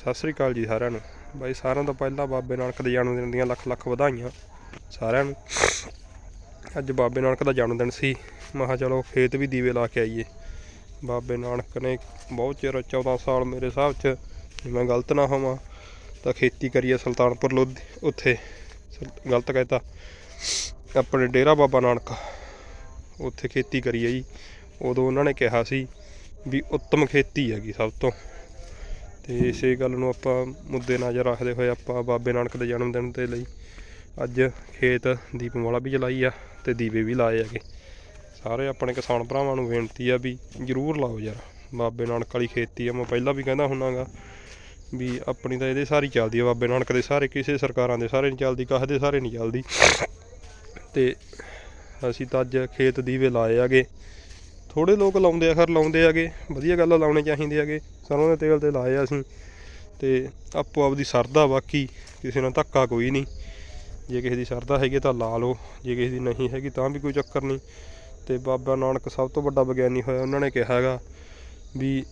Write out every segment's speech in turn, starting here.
ਸਤਿ ਸ੍ਰੀ ਅਕਾਲ ਜੀ ਸਾਰਿਆਂ ਨੂੰ। ਬਾਈ, ਸਾਰਿਆਂ ਤੋਂ ਪਹਿਲਾਂ ਬਾਬੇ ਨਾਨਕ ਦੇ ਜਨਮ ਦਿਨ ਦੀਆਂ ਲੱਖ ਲੱਖ ਵਧਾਈਆਂ ਸਾਰਿਆਂ ਨੂੰ। ਅੱਜ ਬਾਬੇ ਨਾਨਕ ਦਾ ਜਨਮ ਦਿਨ ਸੀ। ਮੈਂ ਚਲੋ ਖੇਤ ਵੀ ਦੀਵੇ ਲਾ ਕੇ ਆਈਏ। ਬਾਬੇ ਨਾਨਕ ਨੇ ਬਹੁਤ ਚਿਰ 14 ਸਾਲ ਮੇਰੇ ਹਿਸਾਬ 'ਚ, ਜੇ ਮੈਂ ਗਲਤ ਨਾ ਹੋਵਾਂ ਤਾਂ ਖੇਤੀ ਕਰੀ ਹੈ ਸੁਲਤਾਨਪੁਰ ਲੋਧੀ ਉੱਥੇ। ਸੁਲ- ਗਲਤ ਕਹਿਤਾ ਆਪਣੇ ਡੇਰਾ ਬਾਬਾ ਨਾਨਕ, ਉੱਥੇ ਖੇਤੀ ਕਰੀ ਹੈ ਜੀ ਉਦੋਂ ਉਹਨਾਂ ਨੇ ਕਿਹਾ ਸੀ ਵੀ ਉੱਤਮ ਖੇਤੀ ਹੈਗੀ ਸਭ ਤੋਂ। ਤੇ ਇਸੇ ਗੱਲ ਨੂੰ ਆਪਾਂ ਮੁੱਦੇ ਨਜ਼ਰ ਰੱਖਦੇ ਹੋਏ ਆਪਾਂ ਬਾਬੇ ਨਾਨਕ ਦੇ ਜਨਮ ਦਿਨ ਦੇ ਲਈ ਅੱਜ ਖੇਤ ਦੀਪਮਾਲਾ ਵੀ ਜਲਾਈ ਆ ਤੇ ਦੀਵੇ ਵੀ ਲਾਏ ਹੈਗੇ। ਸਾਰੇ ਆਪਣੇ ਕਿਸਾਨ ਭਰਾਵਾਂ ਨੂੰ ਬੇਨਤੀ ਆ ਵੀ ਜਰੂਰ ਲਾਓ ਯਾਰ। ਬਾਬੇ ਨਾਨਕ ਵਾਲੀ ਖੇਤੀ ਆ, ਮੈਂ ਪਹਿਲਾਂ ਵੀ ਕਹਿੰਦਾ ਹੁੰਨਾਗਾ ਵੀ ਆਪਣੀ ਤਾਂ ਇਹਦੇ ਸਾਰੀ ਚੱਲਦੀ ਆ, ਬਾਬੇ ਨਾਨਕ ਦੇ ਸਾਰੇ ਕਿਸੇ ਸਰਕਾਰਾਂ ਦੇ ਸਾਰੇ ਨਹੀਂ ਚੱਲਦੀ ਕਾਹ ਦੇ ਸਾਰੇ ਨਹੀਂ ਚੱਲਦੀ। ਤੇ ਅਸੀਂ ਤਾਂ ਅੱਜ ਖੇਤ ਦੀਵੇ ਲਾਏ ਆਗੇ ਥੋੜੇ ਲੋਕ ਲਾਉਂਦੇ ਆ, ਖਰ ਲਾਉਂਦੇ ਆਗੇ ਵਧੀਆ ਗੱਲ ਆ, ਲਾਉਣੇ ਚਾਹੀਦੇ ਆਗੇ ਸਰੋਂ ਦੇ ਤੇਲ ਤੇ ਲਾਏ ਅਸੀਂ, ਤੇ ਆਪੋ ਆਪਦੀ ਸਰਦਾ ਬਾਕੀ, ਕਿਸੇ ਨਾਲ ਧੱਕਾ ਕੋਈ ਨਹੀਂ। ਜੇ ਕਿਸੇ ਦੀ ਸਰਦਾ ਹੈਗੀ ਤਾਂ ਲਾ ਲਓ, ਜੇ ਕਿਸੇ ਦੀ ਨਹੀਂ ਹੈਗੀ ਤਾਂ ਵੀ ਕੋਈ ਚੱਕਰ ਨਹੀਂ। ਤੇ ਬਾਬਾ ਨਾਨਕ ਸਭ ਤੋਂ ਵੱਡਾ ਵਿਗਿਆਨੀ ਹੋਇਆ, ਉਹਨਾਂ ਨੇ ਕਿਹਾ ਹੈਗਾ ਵੀ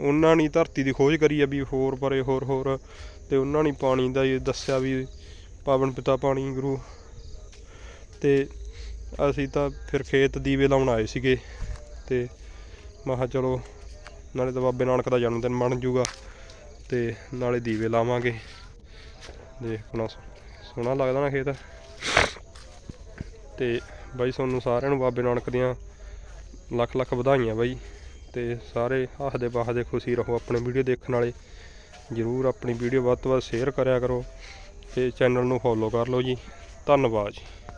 ਉਹਨਾਂ ਨੇ ਧਰਤੀ ਦੀ ਖੋਜ ਕਰੀ ਆ ਵੀ ਹੋਰ ਪਰੇ, ਹੋਰ ਹੋਰ, ਤੇ ਉਹਨਾਂ ਨੇ ਪਾਣੀ ਦਾ ਇਹ ਦੱਸਿਆ ਵੀ ਪਾਵਨ ਪਿਤਾ ਪਾਣੀ ਗੁਰੂ। ਤੇ ਅਸੀਂ ਤਾਂ ਫਿਰ ਖੇਤ ਦੀਵੇ ਲਾਉਣ ਆਏ ਸੀਗੇ ਤੇ ਮੈਂ ਚਲੋ ਨਾਲੇ ਤਾਂ ਬਾਬੇ ਨਾਨਕ ਦਾ ਜਨਮ ਦਿਨ ਬਣ ਜੂਗਾ ਤੇ ਨਾਲੇ ਦੀਵੇ ਲਾਵਾਂਗੇ। ਦੇਖਣਾ ਸੋਹਣਾ ਲੱਗਦਾ ਨਾ ਖੇਤ। ਤੇ ਬਾਈ ਤੁਹਾਨੂੰ ਸਾਰਿਆਂ ਨੂੰ ਬਾਬੇ ਨਾਨਕ ਦੀਆਂ ਲੱਖ ਲੱਖ ਵਧਾਈਆਂ ਬਾਈ ਤੇ ਸਾਰੇ ਹੱਸਦੇ ਬਾਹਦੇ ਖੁਸ਼ੀ ਰਹੋ ਆਪਣੇ ਵੀਡੀਓ ਦੇਖਣ ਵਾਲੇ। ਜਰੂਰ ਆਪਣੀ ਵੀਡੀਓ ਵੱਧ ਤੋਂ ਵੱਧ ਸ਼ੇਅਰ ਕਰਿਆ ਕਰੋ ਤੇ ਚੈਨਲ ਨੂੰ ਫੋਲੋ ਕਰ ਲਓ ਜੀ। ਧੰਨਵਾਦ ਜੀ।